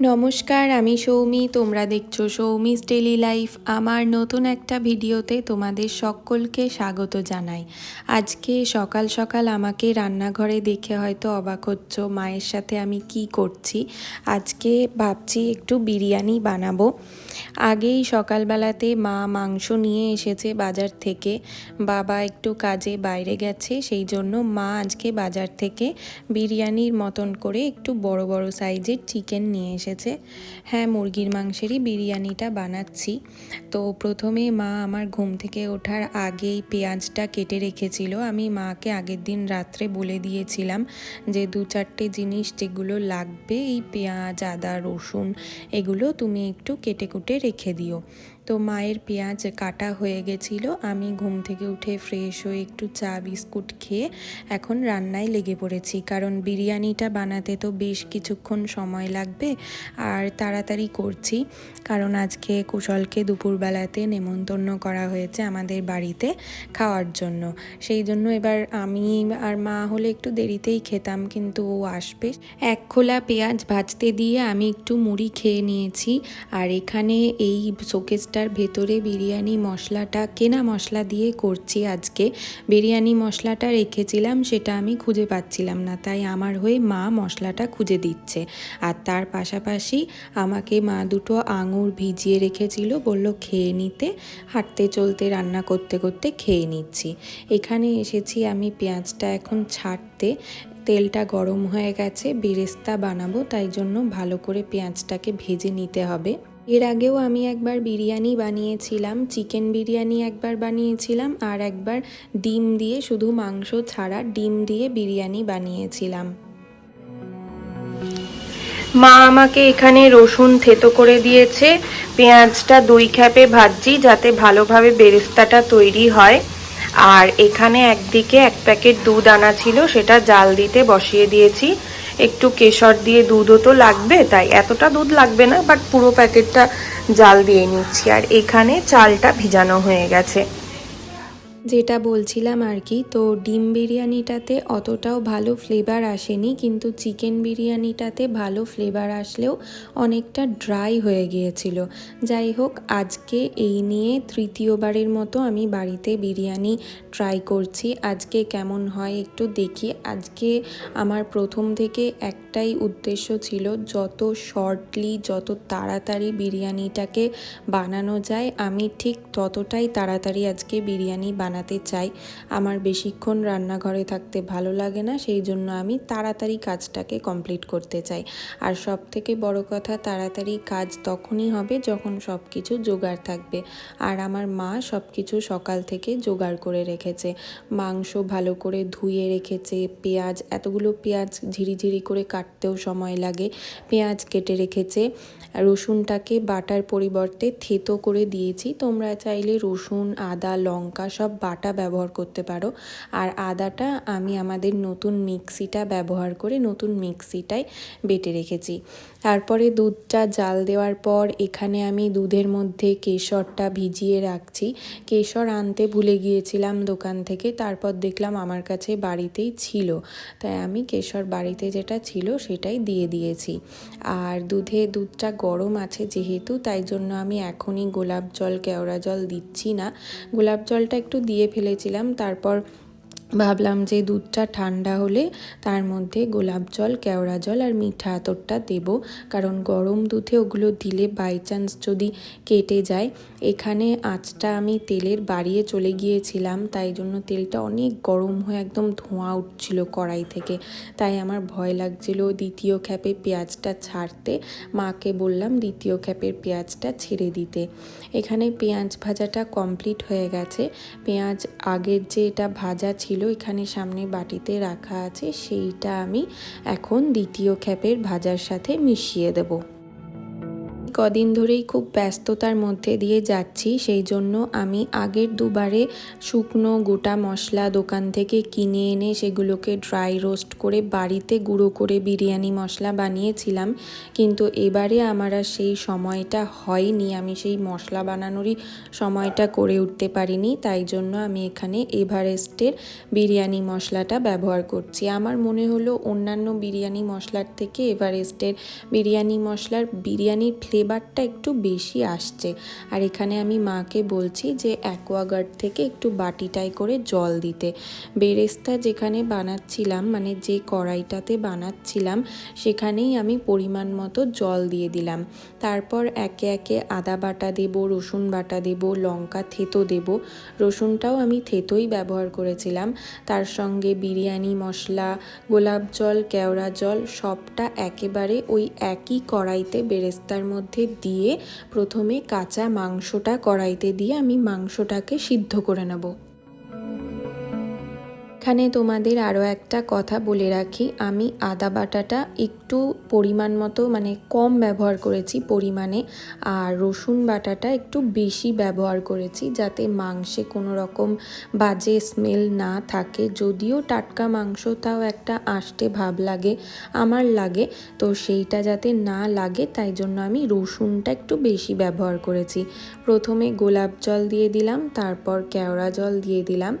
নমস্কার, আমি সৌমি, তোমরা দেখছ সৌমিস ডেলি লাইফ আমার নতুন একটা ভিডিওতে তোমাদের সকলকে স্বাগত জানাই। আজকে সকাল সকাল আমাকে রান্নাঘরে দেখে হয়তো অবাক হচ্ছ মায়ের সাথে আমি কি করছি। আজকে ভাবছি একটু বিরিয়ানি বানাবো। আগেই সকালবেলাতে মা মাংস নিয়ে এসেছে বাজার থেকে। বাবা একটু কাজে বাইরে গেছে, সেই জন্য মা আজকে বাজার থেকে বিরিয়ানির মতন করে একটু বড় বড় সাইজের চিকেন নিয়ে হ্যাঁ মুরগির মাংসেরই বিরিয়ানিটা বানাচ্ছি। তো প্রথমে মা আমার ঘুম থেকে ওঠার আগেই পেঁয়াজটা কেটে রেখেছিল। আমি মাকে আগের দিন রাত্রে বলে দিয়েছিলাম যে, দু চারটে জিনিস যেগুলো লাগবে, এই পেঁয়াজ, আদা, রসুন, এগুলো তুমি একটু কেটে কুটে রেখে দিও। তো মায়ের পেঁয়াজ কাটা হয়ে গেছিল। আমি ঘুম থেকে উঠে ফ্রেশ হয়ে একটু চা, বিস্কুট খেয়ে এখন রান্নায় লেগে পড়েছি। কারণ বিরিয়ানিটা বানাতে তো বেশ কিছুক্ষণ সময় লাগবে আর তাড়াতাড়ি করছি। কারণ আজকে কুশলকে দুপুরবেলাতে নেমন্তন্ন করা হয়েছে আমাদের বাড়িতে খাওয়ার জন্য। সেই জন্য এবার আমি আর মা হলে একটু দেরিতেই খেতাম, কিন্তু ও আসবে। এক খোলা পেঁয়াজ ভাজতে দিয়ে আমি একটু মুড়ি খেয়ে নিয়েছি। আর এখানে এই শোকেসটার ভেতরে বিরিয়ানি মশলাটা, কেনা মশলা দিয়ে করছি আজকে। বিরিয়ানি মশলাটা রেখেছিলাম, সেটা আমি খুঁজে পাচ্ছিলাম না, তাই আমার হয়ে মা মশলাটা খুঁজে দিচ্ছে। আর তার পাশাপাশি আমাকে মা দুটো আঙুর ভিজিয়ে রেখেছিল, বলল খেয়ে নিতে, হাঁটতে চলতে, রান্না করতে করতে খেয়ে নিচ্ছি। এখানে এসেছি আমি পেঁয়াজটা এখন ছাড়তে, তেলটা গরম হয়ে গেছে, বেরেস্তা বানাবো, তাই জন্য ভালো করে পেঁয়াজটাকে ভেজে নিতে হবে। এর আগেও আমি একবার বিরিয়ানি বানিয়েছিলাম, চিকেন বিরিয়ানি একবার বানিয়েছিলাম আর একবার ডিম দিয়ে শুধু মাংস ছাড়া ডিম দিয়ে বিরিয়ানি বানিয়েছিলাম। মা আমাকে এখানে রসুন থেতো করে দিয়েছে, পেঁয়াজটা দুই খ্যাপে ভাজছি যাতে ভালোভাবে বেরেস্তাটা তৈরি হয়। আর এখানে একদিকে এক প্যাকেট দুধ আনা ছিল, সেটা জাল দিতে বসিয়ে দিয়েছি। একটু কেশর দিয়ে দুধও তো লাগবে, তাই এতটা দুধ লাগবে না বাট পুরো প্যাকেটটা জাল দিয়ে নিচ্ছি। আর এখানে চালটা ভিজানো হয়ে গেছে। যেটা বলছিলাম আর কি, তো ডিম বিরিয়ানিটাতে অতটাও ভালো ফ্লেভার আসেনি, কিন্তু চিকেন বিরিয়ানিটাতে ভালো ফ্লেভার আসলেও অনেকটা ড্রাই হয়ে গিয়েছিল। যাই হোক, আজকে এই নিয়ে তৃতীয়বারের মতো আমি বাড়িতে বিরিয়ানি ট্রাই করছি। আজকে কেমন হয় একটু দেখি। আজকে আমার প্রথম থেকে একটাই উদ্দেশ্য ছিল যত শর্টলি যত তাড়াতাড়ি বিরিয়ানিটাকে বানানো যায়, আমি ঠিক ততটাই তাড়াতাড়ি আজকে বিরিয়ানি বানাতে চাই। আমার বেশিক্ষণ রান্নাঘরে থাকতে ভালো লাগে না, সেই জন্য আমি তাড়াতাড়ি কাজটাকে কমপ্লিট করতে চাই। আর সব থেকে বড় কথা, তাড়াতাড়ি কাজ তখনই হবে যখন সব কিছু জোগাড় থাকবে। আর আমার মা সব কিছু সকাল থেকে জোগাড় করে রেখেছে। মাংস ভালো করে ধুয়ে রেখেছে, পেঁয়াজ, এতগুলো পেঁয়াজ ঝিরিঝিরি করে কাটতেও সময় লাগে। পেঁয়াজ কেটে রেখেছে। রসুনটাকে বাটার পরিবর্তে থেতো করে দিয়েছি। তোমরা চাইলে রসুন, আদা, লঙ্কা সব বাটা ব্যবহার করতে পারো। আর আদাটা আমি আমাদের নতুন মিক্সিটা ব্যবহার করে নতুন মিক্সিটায় বেটে রেখেছি। তারপরে দুধটা জাল দেওয়ার পর এখানে আমি দুধের মধ্যে কেশরটা ভিজিয়ে রাখছি। কেশর আনতে ভুলে গিয়েছিলাম দোকান থেকে, তারপর দেখলাম আমার কাছে বাড়িতেই ছিল। তাই আমি কেশর বাড়িতে যেটা ছিল সেটাই দিয়ে দিয়েছি। আর দুধে দুধটা গরম আছে যেহেতু, তাই জন্য আমি এখনই গোলাপ জল, কেওড়া জল দিচ্ছি না। গোলাপ জলটা একটু দিয়ে ফেলেছিলাম, তারপর ভাবলাম যে দুধটা ঠান্ডা হলে তার মধ্যে গোলাপ জল, কেওড়া জল আর মিঠা আতরটা দেবো। কারণ গরম দুধে ওগুলো দিলে বাই চান্স যদি কেটে যায়, এখানে আঁচটা আমি তেলের বাড়িয়ে চলে গিয়েছিলাম, তাই জন্য তেলটা অনেক গরম হয়ে একদম ধোঁয়া উঠছিল কড়াই থেকে। তাই আমার ভয় লাগছিল দ্বিতীয় খ্যাপে পেঁয়াজটা ছাড়তে। মাকে বললাম দ্বিতীয় খ্যাপের পেঁয়াজটা ছেড়ে দিতে। এখানে পেঁয়াজ ভাজাটা কমপ্লিট হয়ে গেছে। পেঁয়াজ আগের যে এটা ভাজা ছিল ছিল এখানে সামনে বাটিতে রাখা আছে, সেইটা আমি এখন দ্বিতীয় খ্যাপের ভাজার সাথে মিশিয়ে দেব। কদিন ধরেই খুব ব্যস্ততার মধ্যে দিয়ে যাচ্ছি, সেই জন্য আমি আগের দুবারে শুকনো গোটা মশলা দোকান থেকে কিনে এনে সেগুলোকে ড্রাই রোস্ট করে বাড়িতে গুঁড়ো করে বিরিয়ানি মশলা বানিয়েছিলাম। কিন্তু এবারে আমার আর সেই সময়টা হয়নি, আমি সেই মশলা বানানোরই সময়টা করে উঠতে পারিনি। তাই জন্য আমি এখানে এভারেস্টের বিরিয়ানি মশলাটা ব্যবহার করছি। আমার মনে হলো অন্যান্য বিরিয়ানি মশলার থেকে এভারেস্টের বিরিয়ানি মশলার বিরিয়ানির ফ্লেভারটা একটু বেশি আসছে। আর এখানে আমি মাকে বলছি যে অ্যাকোয়াগার্ড থেকে একটু বাটিটাই করে জল দিতে। বেরেস্তা যেখানে বানাচ্ছিলাম মানে যে কড়াইটাতে বানাচ্ছিলাম, সেখানেই আমি পরিমাণ মতো জল দিয়ে দিলাম। তারপর একে একে আদা বাটা দেব, রসুন বাটা দেব, লঙ্কা থেতো দেব। রসুনটাও আমি থেতোই ব্যবহার করেছিলাম। তার সঙ্গে বিরিয়ানি, মশলা, গোলাপ জল, কেওড়া জল, সবটা একেবারে ওই একই কড়াইতে বেরেস্তার মধ্যে দিয়ে প্রথমে কাঁচা মাংসটা কড়াইতে দিয়ে আমি মাংসটাকে সিদ্ধ করে নেব। এখানে তোমাদের আরও একটা কথা বলে রাখি, আমি আদা বাটাটা একটু পরিমাণ মতো মানে কম ব্যবহার করেছি পরিমাণে। আর রসুন বাটাটা একটু বেশি ব্যবহার করেছি যাতে মাংসে কোনো রকম বাজে স্মেল না থাকে। যদিও টাটকা মাংস তাও একটা আষ্টে ভাব লাগে, আমার লাগে। তো সেইটা যাতে না লাগে, তাই জন্য আমি রসুনটা একটু বেশি ব্যবহার করেছি। প্রথমে গোলাপ জল দিয়ে দিলাম, তারপর কেওড়া জল দিয়ে দিলাম।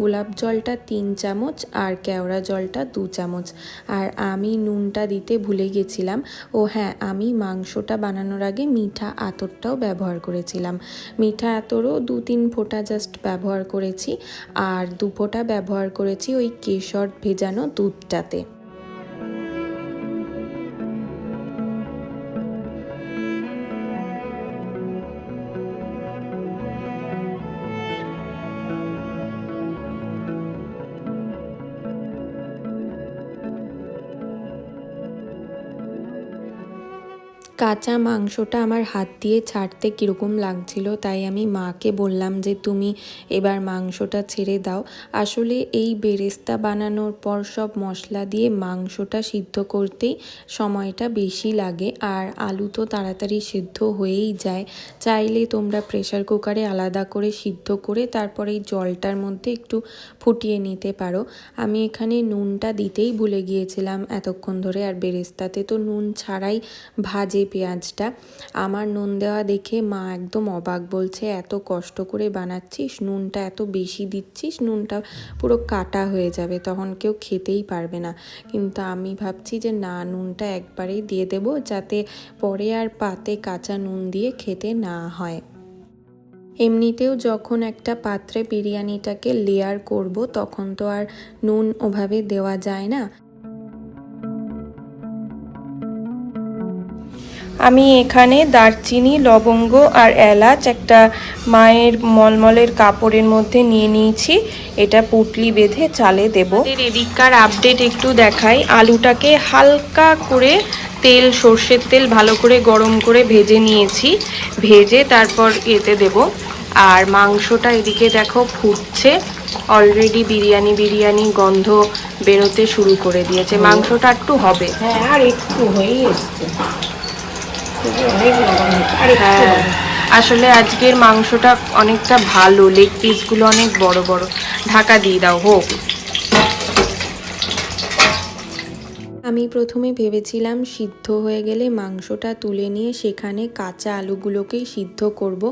গোলাপ জলটা তিন চামচ আর কেওড়া জলটা দু চামচ। আর আমি নুনটা দিতে ভুলে গেছিলাম। ও হ্যাঁ আমি মাংসটা বানানোর আগে মিঠা আতরটাও ব্যবহার করেছিলাম। মিঠা আতরও দু তিন ফোঁটা জাস্ট ব্যবহার করেছি। আর দু ফোঁটা ব্যবহার করেছি ওই কেশর ভেজানো দুধটাতে। কাঁচা মাংসটা আমার হাত দিয়ে ছাড়তে কীরকম লাগছিল তাই আমি মাকে বললাম যে, তুমি এবার মাংসটা ছেড়ে দাও। আসলে এই বেরেস্তা বানানোর পর সব মশলা দিয়ে মাংসটা সিদ্ধ করতেই সময়টা বেশি লাগে আর আলু তো তাড়াতাড়ি সিদ্ধ হয়েই যায়। চাইলে তোমরা প্রেশার কুকারে আলাদা করে সিদ্ধ করে তারপরে এই জলটার মধ্যে একটু ফুটিয়ে নিতে পারো। আমি এখানে নুনটা দিতেই ভুলে গিয়েছিলাম এতক্ষণ ধরে আর বেরেস্তাতে তো নুন ছাড়াই ভাজে পেঁয়াজটা। আমার নুন দেওয়া দেখে মা একদম অবাক বলছে, এত কষ্ট করে বানাচ্ছিস, নুনটা এত বেশি দিচ্ছিস, নুনটা পুরো কাটা হয়ে যাবে, তখন কেউ খেতেই পারবে না। কিন্তু আমি ভাবছি যে, না, নুনটা একবারেই দিয়ে দেবো, যাতে পরে আর পাতে কাঁচা নুন দিয়ে খেতে না হয়। এমনিতেও যখন একটা পাত্রে বিরিয়ানিটাকে লেয়ার করব, তখন তো আর নুন ওভাবে দেওয়া যায় না। আমি এখানে দারচিনি লবঙ্গ আর এলাচ একটা মায়ের মলমলের কাপড়ের মধ্যে নিয়ে নিয়েছি। এটা পুটলি বেঁধে চালে দেব। এদিককার আপডেট একটু দেখাই। আলুটাকে হালকা করে তেল সর্ষের তেল ভালো করে গরম করে ভেজে নিয়েছি। ভেজে তারপর এতে দেব। আর মাংসটা এদিকে দেখো ফুটছে। অলরেডি বিরিয়ানি বিরিয়ানি গন্ধ বেরোতে শুরু করে দিয়েছে। মাংসটা একটু হবে। হ্যাঁ আর একটু হয়েই এসছে অনেক নরম হয়েছে। আর একটু হ্যাঁ। আসলে আজকের মাংসটা অনেকটা ভালো লেগ পিসগুলো অনেক বড় বড়। ঢাকা দিয়ে দাও, হোক। আমি প্রথমে ভেবেছিলাম সিদ্ধ হয়ে গেলে মাংসটা তুলে নিয়ে সেখানে কাঁচা আলুগুলোকেই সিদ্ধ করব।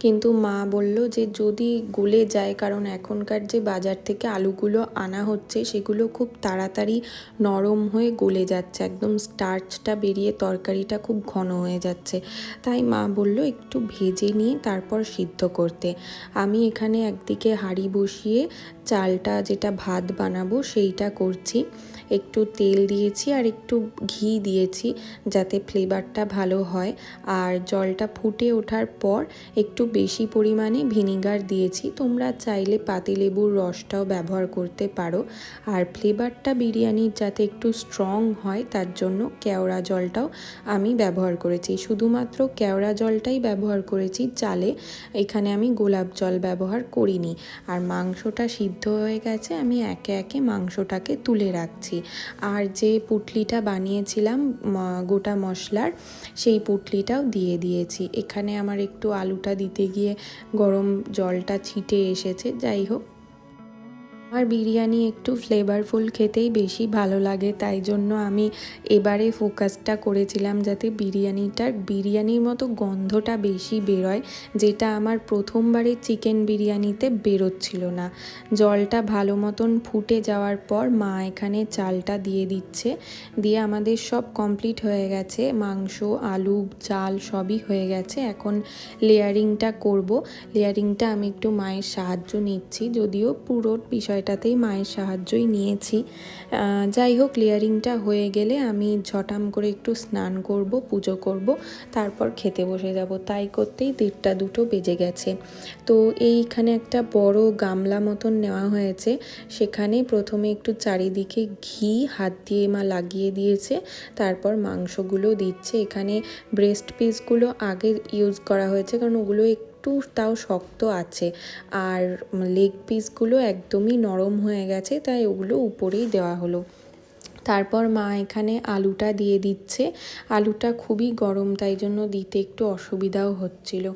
কিন্তু মা বলল যে যদি গলে যায়, কারণ এখনকার যে বাজার থেকে আলুগুলো আনা হচ্ছে, সেগুলো খুব তাড়াতাড়ি নরম হয়ে গলে যাচ্ছে। একদম স্টার্চটা বেরিয়ে তরকারিটা খুব ঘন হয়ে যাচ্ছে। তাই মা বলল একটু ভেজে নিয়ে তারপর সিদ্ধ করতে। আমি এখানে একদিকে হাঁড়ি বসিয়ে চালটা যেটা ভাত বানাবো সেইটা করছি। একটু তেল দিয়েছি আর একটু ঘি দিয়েছি যাতে ফ্লেভারটা ভালো হয়। আর জলটা ফুটে ওঠার পর একটু বেশি পরিমাণে ভিনিগার দিয়েছি। তোমরা চাইলে পাতিলেবুর রসটাও ব্যবহার করতে পারো। আর ফ্লেভারটা বিরিয়ানির যাতে একটু স্ট্রং হয়, তার জন্য কেওড়া জলটাও আমি ব্যবহার করেছি। শুধুমাত্র কেওড়া জলটাই ব্যবহার করেছি, চালে এখানে আমি গোলাপ জল ব্যবহার করিনি। আর মাংসটা সিদ্ধ হয়ে গেছে, আমি একে একে মাংসটাকে তুলে রাখছি। আর যে পুটলিটা বানিয়েছিলাম গোটা মশলার, সেই পুটলিটাও দিয়ে দিয়েছি। এখানে আমার একটু আলুটা দিতে গিয়ে গরম জলটা ছিটে এসেছে। যাই হোক আমার বিরিয়ানি একটু ফ্লেভারফুল খেতেই বেশি ভালো লাগে, তাই জন্য আমি এবারে ফোকাসটা করেছিলাম যাতে বিরিয়ানিটার, বিরিয়ানির মতো গন্ধটা বেশি বেরোয়, যেটা আমার প্রথমবারে চিকেন বিরিয়ানিতে বেরোচ্ছিল না। জলটা ভালো মতন ফুটে যাওয়ার পর মা এখানে চালটা দিয়ে দিচ্ছে, দিয়ে আমাদের সব কমপ্লিট হয়ে গেছে, মাংস, আলু, চাল সবই হয়ে গেছে, এখন লেয়ারিংটা করব। লেয়ারিংটা আমি একটু মায়ের সাহায্য নিচ্ছি, যদিও পুরো বিষয়টাতেই মায়ের সাহায্যই নিয়েছি। যাই হোক ক্লিয়ারিংটা হয়ে গেলে আমি ঝটাম করে একটু স্নান করব, পুজো করব, তারপর খেতে বসে যাব। তাই করতেই দেড়টা দুটো বেজে গেছে। তো এইখানে একটা বড় গামলা মতন নেওয়া হয়েছে। সেখানে প্রথমে একটু চারিদিকে ঘি হাত দিয়ে মা লাগিয়ে দিয়েছে, তারপর মাংসগুলো দিচ্ছে। এখানে ব্রেস্ট পিসগুলো আগে ইউজ করা হয়েছে, কারণ ওগুলো একটু তাও শক্ত আছে। আর লেগ পিসগুলো একদমই নরম হয়ে গেছে, তাই ওগুলো উপরেই দেওয়া হলো। তারপর মা এখানে আলুটা দিয়ে দিচ্ছে। আলুটা খুবই গরম, তাই জন্য দিতে একটু অসুবিধাও হচ্ছিল।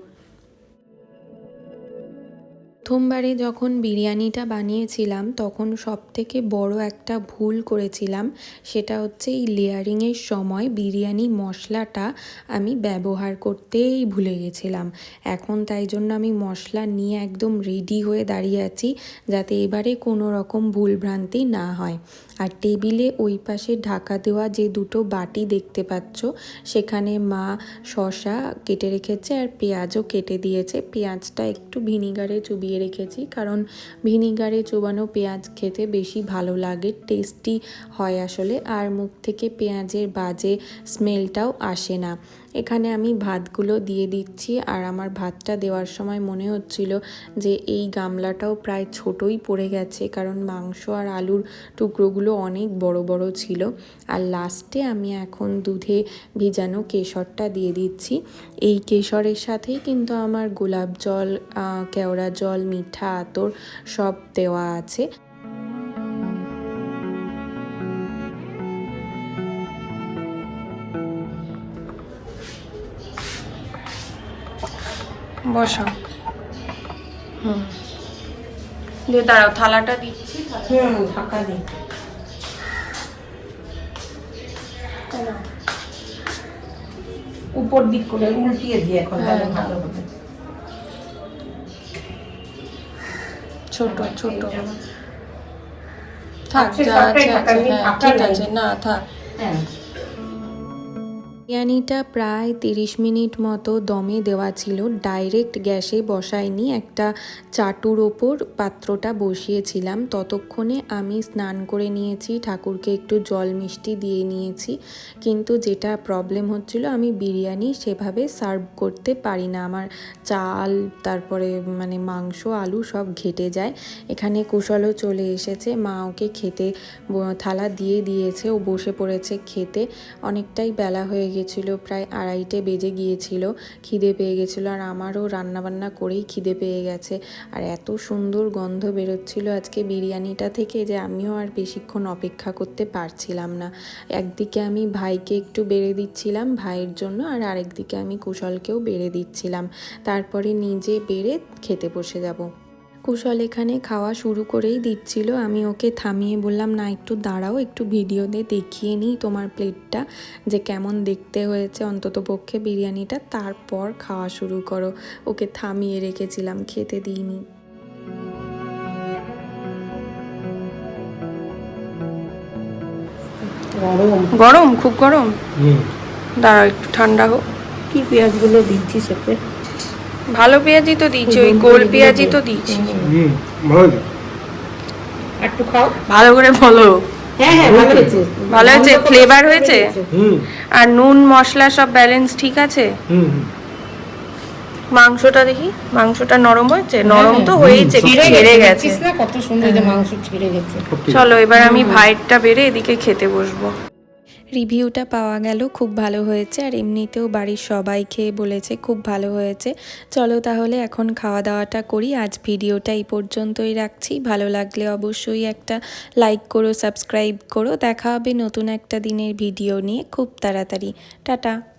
প্রথমবারে যখন বিরিয়ানিটা বানিয়েছিলাম, তখন সব থেকে বড় একটা ভুল করেছিলাম, সেটা হচ্ছে এই লেয়ারিংয়ের সময় বিরিয়ানি মশলাটা আমি ব্যবহার করতেই ভুলে গেছিলাম। এখন তাই জন্য আমি মশলা নিয়ে একদম রেডি হয়ে দাঁড়িয়ে আছি, যাতে এবারে কোনো রকম ভুলভ্রান্তি না হয়। আর টেবিলে ওই পাশে ঢাকা দেওয়া যে দুটো বাটি দেখতে পাচ্ছ, সেখানে মা শশা কেটে রেখেছে আর পেঁয়াজও কেটে দিয়েছে। পেঁয়াজটা একটু ভিনিগারে চুবিয়ে রেখেছি কারণ ভিনিগারে চোবানো পেঁয়াজ খেতে বেশি ভালো লাগে, টেস্টি হয় আসলে। আর মুখ থেকে পেঁয়াজের বাজে স্মেলটাও আসে না। এখানে আমি ভাতগুলো দিয়ে দিচ্ছি। আর আমার ভাতটা দেওয়ার সময় মনে হচ্ছিল যে এই গামলাটাও প্রায় ছোটই পড়ে গেছে, কারণ মাংস আর আলুর টুকরোগুলো অনেক বড় বড় ছিল। আর লাস্টে আমি এখন দুধে ভিজানো কেশরটা দিয়ে দিচ্ছি। এই কেশরের সাথেই কিন্তু আমার গোলাপ জল কেওড়া জল, মিঠা, আতর সব দেওয়া আছে। বসা। হুম। দিয়ে দাঁড়াও থালাটা দিচ্ছি। হুম ঢাকা দিই। উপর দিক করে উল্টিয়ে দিয়ে এখন তাহলে হ্যাঁ। ভালো হবে। ছোট ছোট। থাক আচ্ছা, যা আছে হ্যাঁ ঠিক আছে না থাক। হ্যাঁ। বিরিয়ানিটা প্রায় তিরিশ মিনিট মতো দমে দেওয়া ছিল। ডাইরেক্ট গ্যাসে বসাইনি একটা চাটুর ওপর পাত্রটা বসিয়েছিলাম। ততক্ষণে আমি স্নান করে নিয়েছি, ঠাকুরকে একটু জল মিষ্টি দিয়ে নিয়েছি। কিন্তু যেটা প্রবলেম হচ্ছিল, আমি বিরিয়ানি সেভাবে সার্ভ করতে পারি না। আমার চাল, তারপরে মানে মাংস, আলু সব ঘেটে যায়। এখানে কুশলও চলে এসেছে। মা ওকে খেতে, থালা দিয়ে দিয়েছে। ও বসে পড়েছে খেতে। অনেকটাই বেলা হয়ে গেছিল প্রায় আড়াইটে বেজে গিয়েছিল, খিদে পেয়ে গেছিল আর আমারও রান্নাবান্না করেই খিদে পেয়ে গেছে। আর এত সুন্দর গন্ধ বেরোচ্ছিল আজকে বিরিয়ানিটা থেকে যে আমিও আর বেশিক্ষণ অপেক্ষা করতে পারছিলাম না। একদিকে আমি ভাইকে একটু বেড়ে দিচ্ছিলাম ভাইয়ের জন্য আর আরেকদিকে আমি কুশলকেও বেড়ে দিচ্ছিলাম। তারপরে নিজে বেড়ে খেতে বসে যাব। কুশল এখানে খাওয়া শুরু করেই দিচ্ছিল। আমি ওকে থামিয়ে বললাম না একটু দাঁড়াও একটু ভিডিও ভিডিওতে দেখিয়ে নিই তোমার প্লেটটা যে কেমন দেখতে হয়েছে অন্তত পক্ষে বিরিয়ানিটা। তারপর খাওয়া শুরু করো। ওকে থামিয়ে রেখেছিলাম খেতে দিইনি। গরম? খুব গরম। দাঁড়াও একটু ঠান্ডা হোক। কি পেঁয়াজগুলো দিচ্ছি সেতে ভালো পেঁয়াজি তো দিয়েছি ওই গোল পেঁয়াজি তো দিয়েছি। হুম ভালো একটু খাও। ভালো করে বলো। হ্যাঁ হ্যাঁ ভালো হয়েছে। ভালো হয়েছে? আর নুন মশলা সব ব্যালেন্স ঠিক আছে। মাংসটা দেখি মাংসটা নরম হয়েছে? নরম তো হ্যাঁ, হয়েছে ছেড়ে গেছে। কত সুন্দর মাংস ছিঁড়ে গেছে? চলো এবার আমি ভাইটটা বেড়ে এদিকে খেতে বসবো। রিভিউটা পাওয়া গেল, খুব ভালো হয়েছে। আর এমনিতেও বাড়ির সবাই খেয়ে বলেছে, খুব ভালো হয়েছে। চলো তাহলে এখন খাওয়া দাওয়াটা করি। আজ ভিডিওটা এই পর্যন্তই রাখছি। ভালো লাগলে অবশ্যই একটা লাইক করো, সাবস্ক্রাইব করো। দেখা হবে নতুন একটা দিনের ভিডিও নিয়ে খুব তাড়াতাড়ি। টাটা।